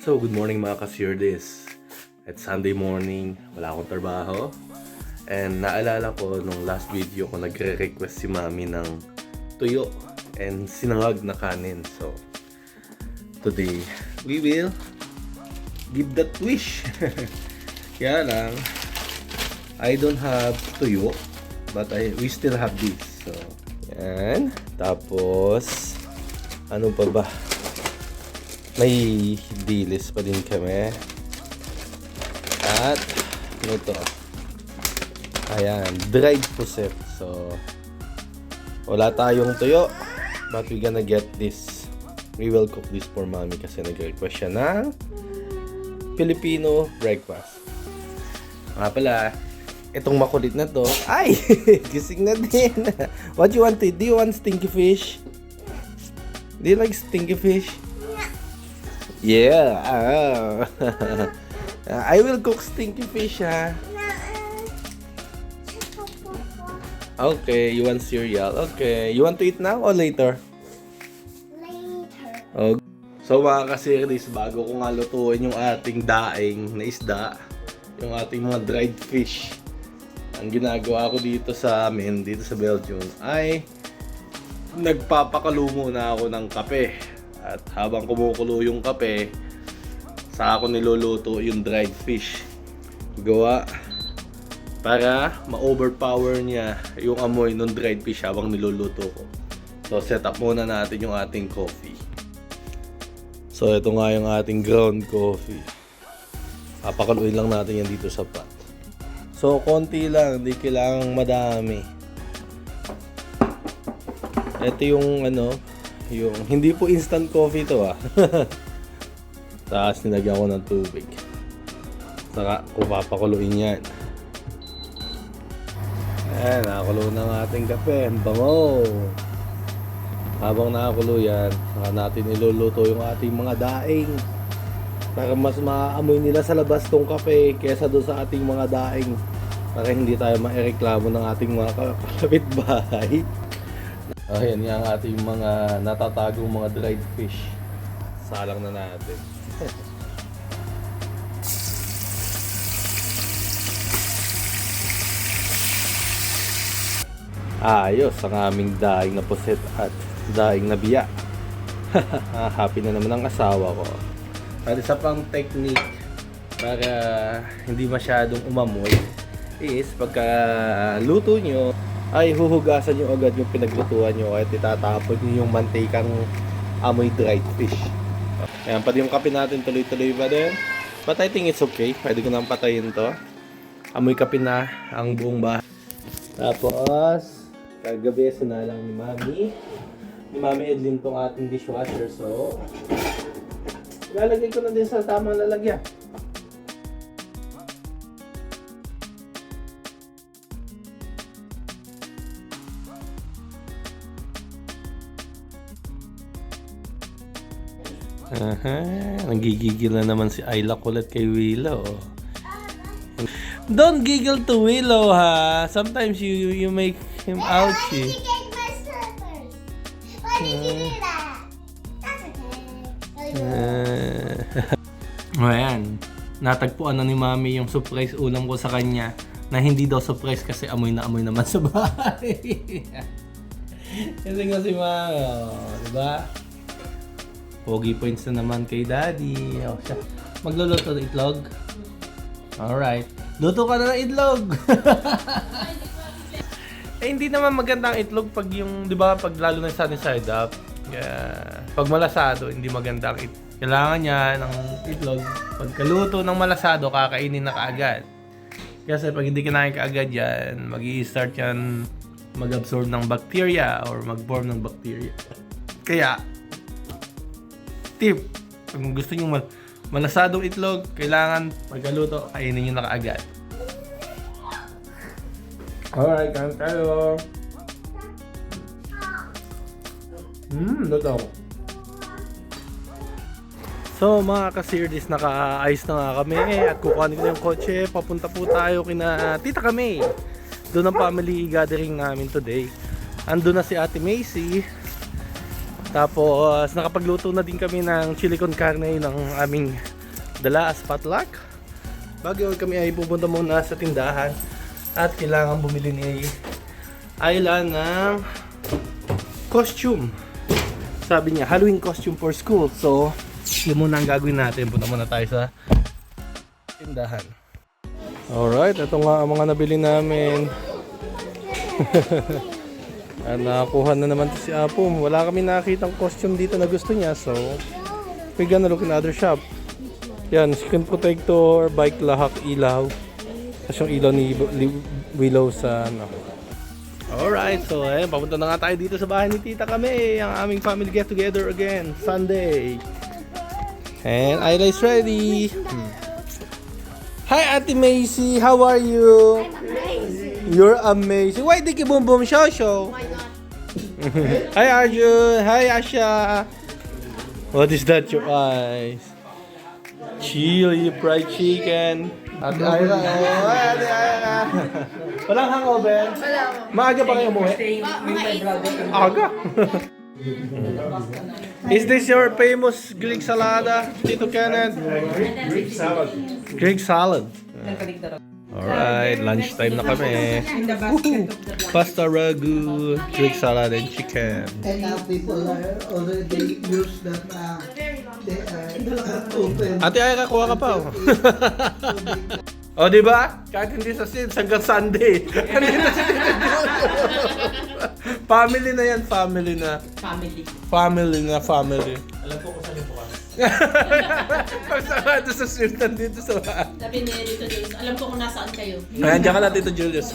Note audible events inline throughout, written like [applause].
So, good morning mga kasirdes. It's Sunday morning, wala akong trabaho. And naalala ko nung last video ko nagre-request si mami ng tuyo and sinangag na kanin. So, today, we will give that wish. [laughs] Kaya lang, I don't have tuyo, but I, we still have this. So, yan. Tapos, ano pa ba? May dilis pa din kami. At, ano to? Ayan, dried puset. So, wala tayong tuyo. But we gonna get this. We will cook this for mommy kasi nag-request siya ng Filipino breakfast. Nga pala, itong makulit na to, ay! [laughs] Gising na din. What you want to eat? Do you want stinky fish? Do you like stinky fish? Yeah. ah. [laughs] I will cook stinky fish, ha? Okay, you want cereal? Okay. You want to eat now or later? Later. Oh. So mga kasiris, bago ko nga lutuin yung ating daing na isda, yung ating mga dried fish, ang ginagawa ko dito sa amin, dito sa Belgium, ay nagpapakalo muna ako ng kape. At habang kumukulo yung kape, sa ako niluluto yung dried fish. Gawa para ma-overpower niya yung amoy ng dried fish habang niluluto ko. So set up muna natin yung ating coffee. So ito nga yung ating ground coffee. Papakaluin lang natin yan dito sa pot. So konti lang, hindi kailangang madami. Ito yung ano, yung hindi po instant coffee to ah. [laughs] Tapos nilagyan ko ng tubig. Saka kung papakuluin yan. Ayan, nakakulo na ang ating kape. Ang bango. Habang nakakulo yan, saka natin iluluto yung ating mga daing. Para mas maamoy nila sa labas tong kape kesa doon sa ating mga daing. Para hindi tayo maereklamo ng ating mga kapitbahay. Ayan nga ating mga natatagong mga dried fish. Salang na natin. [laughs] Ayos ang aming daing na puset at daing na biya. [laughs] Happy na naman ang asawa ko. At isa pang technique para hindi masyadong umamoy is pagka luto nyo ay huhugasan nyo agad yung pinaglutuan nyo at itatapon nyo yung mantikang amoy dried fish. Ayan, pati yung kape natin tuloy-tuloy pa din. But I think it's okay. Pwede ko nang patayin to. Amoy kape na ang buong bahay. Tapos, kagabi na lang ni Mami. Ni Mami Edlin tong ating dishwasher. So, ilalagay ko na din sa tamang lalagyan. Aha, nagigigil na naman si Ayla kulit kay Willow. Don't giggle to Willow ha. Sometimes you you make him ouchy. gave my slippers. Why did you do that? That's okay. Uh, [laughs] ayan. Natagpuan na ni Mami yung surprise ulam ko sa kanya na hindi daw surprise kasi amoy na amoy naman sa bahay. [laughs] kasi nga si Mami, oh, di ba? Pogi points na naman kay Daddy. Oh, siya. Magluluto ng itlog? Alright. Luto ka na ng itlog! [laughs] eh, hindi naman maganda ang itlog pag yung, di ba, pag lalo na sunny side up. Yeah. Pag malasado, hindi maganda ang itlog. Kailangan niya ng itlog. Pagkaluto ng malasado, kakainin na kaagad. Kasi pag hindi kinain kaagad yan, mag start yan mag-absorb ng bacteria or mag-form ng bacteria. Kaya, tip, kung gusto nyo mal malasadong itlog, kailangan pagkaluto, kainin nyo na kaagad. Alright, kain tayo. Hmm, luto. So mga ka-series, naka-ayos na nga kami at kukuhanin ko na yung kotse. Papunta po tayo kina Tita kami. Doon ang family gathering namin today. Ando na si Ate Macy. Tapos nakapagluto na din kami ng chili con carne ng aming dala as potluck. Bago kami ay pupunta muna sa tindahan at kailangan bumili ni Ayla ng costume. Sabi niya, Halloween costume for school. So, yun muna ang gagawin natin. Punta muna tayo sa tindahan. Alright, ito nga ang mga nabili namin. [laughs] At nakakuha na naman si Apo. Wala kami nakakitang costume dito na gusto niya. So, we're gonna look in other shop. Yan, screen protector, bike lahak, ilaw. Tapos yung ilaw ni Li- Willow sa ano. Alright, so eh, papunta na nga tayo dito sa bahay ni Tita kami. Ang aming family get together again, Sunday. And Ayla is ready. Hmm. Hi Ate Macy, how are you? You're amazing. Why di ki boom boom show show? [laughs] Hi Arjun, hi Asha. What is that your eyes? Chili fried chicken. Ate Ayla, oh, Ate Ayla. Walang hangover? Wala. Maaga pa kayo umuwi? Aga. [laughs] Is this your famous Greek salada, Tito Kenneth? Greek salad. Greek salad. Alright, lunchtime na kami. Pasta ragu, Greek salad and chicken. And now people are already used that uh, they are [laughs] open. Ate ay kakuha ka pa. Oh. [laughs] o di ba? Kahit hindi sa Sims hanggang Sunday. [laughs] Si family na yan, family na. Family. Family na, family. Alam ko kung saan yung bukas. Pag sarado sa Sims, nandito sa Sabi ni Rito Jules, alam ko kung nasaan kayo. Ayan, dyan ka na Tito Julius.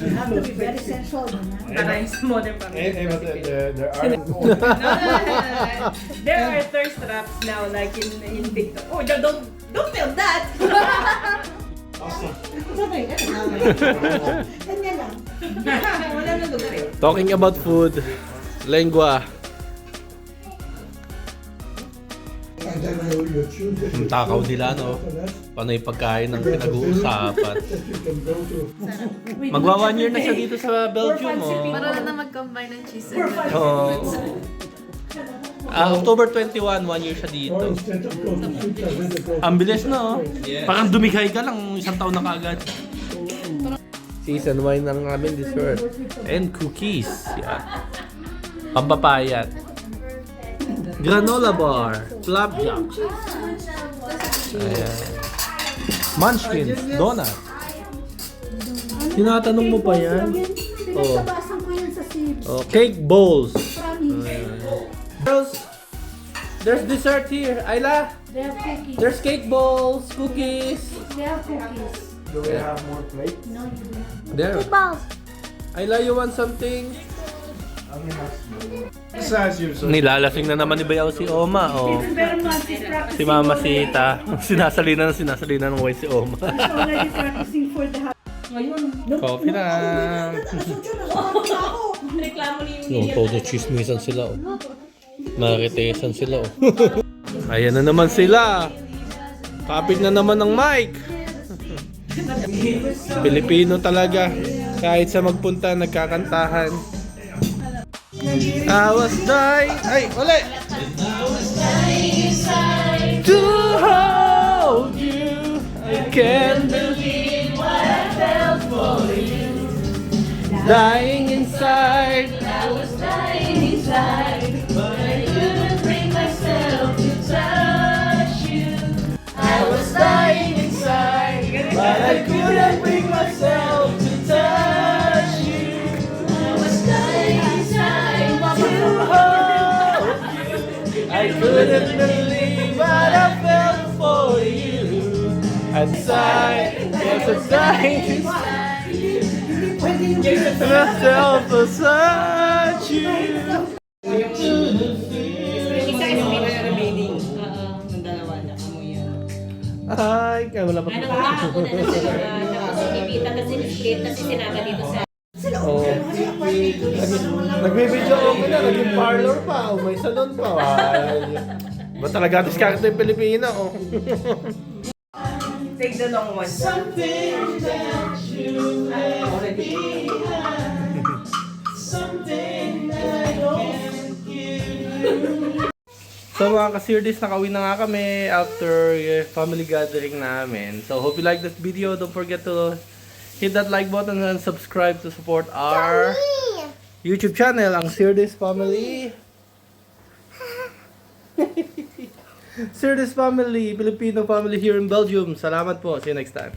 You have to be very sensual. Para yung modern family. there are [laughs] No, no, no, no, no. There are thirst traps now, like in in TikTok. Oh, don't don't, don't film that. Sabay na. Ganyan lang. [laughs] Talking about food, lengua. Ang takaw nila, no? Panay pagkain ng pinag-uusapan. Magwa one year na siya dito sa Belgium, oh. Para na mag-combine ng cheese and Oo. Ah, October 21, one year siya dito. Ang bilis na, oh. Parang dumigay ka lang, isang taon na kaagad. Season wine ng aming dessert. And cookies. Yan. Pampapayat. Granola bar. Flapjack. Ayan. Munchkins. Donut. Tinatanong mo pa yan? Oh. Nabasa ko yun sa Sims. oh cake bowls. Promise. Girls, there's dessert here. Ayla, They have cookies. there's cake bowls, cookies. They have cookies. Do we have more plate? No, you do not. There. Balls. Ayla, you want something? Besides you, Nilalasing na naman ni Bayaw si Oma, oh. Practicing Si Mama Sita. Sinasalina na sinasalina ng way si Oma. already practicing for the house. Coffee na. Reklamo ni Yung todo chismisan sila, oh. Maritesan sila, oh. Ayan na naman sila. Kapit na naman ng mic. [laughs] Pilipino talaga. Kahit sa magpunta, nagkakantahan. I was dying. Ay, uli! To hold you. I can't believe what I felt for you. Dying inside. I was dying inside. Couldn't believe what I felt for you. Inside, yes, I'm dying inside. Myself to touch you. Ay, kaya wala pa. Ano ba? Ako na lang [laughs] sila. Nakasipita kasi split kasi sinama dito sa Oh. Nagbe-video okay na, naging parlor pa, o may salon pa. Ay, ba talaga diskarte yung Pilipina, o? Take the long one. Something that you left behind. So mga ka-series, nakauwi na nga kami after eh, family gathering namin. So hope you like this video. Don't forget to hit that like button and subscribe to support our YouTube channel, ang Series Family. [laughs] Series Family, Filipino family here in Belgium. Salamat po. See you next time.